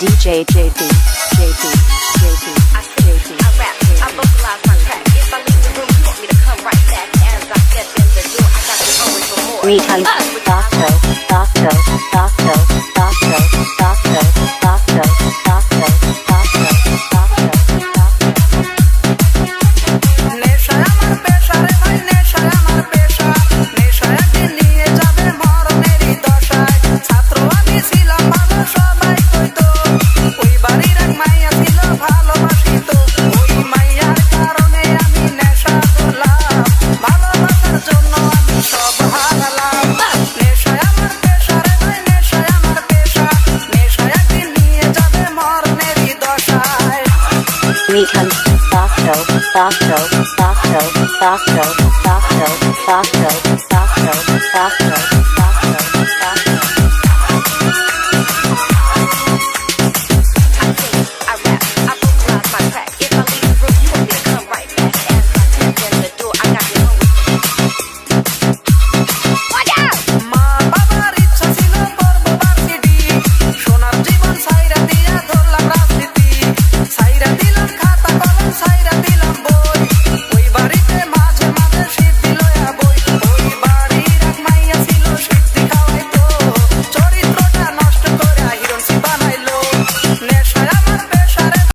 J JP JP JP I sing, I rap, I vocalize my track. If I leave the room, you want me to come right back. As I step in the door, I got you hungry for more. Retime Docto Docto Docto Weekend, Bosco, Bosco, Bosco, Bosco, Bosco, Bosco.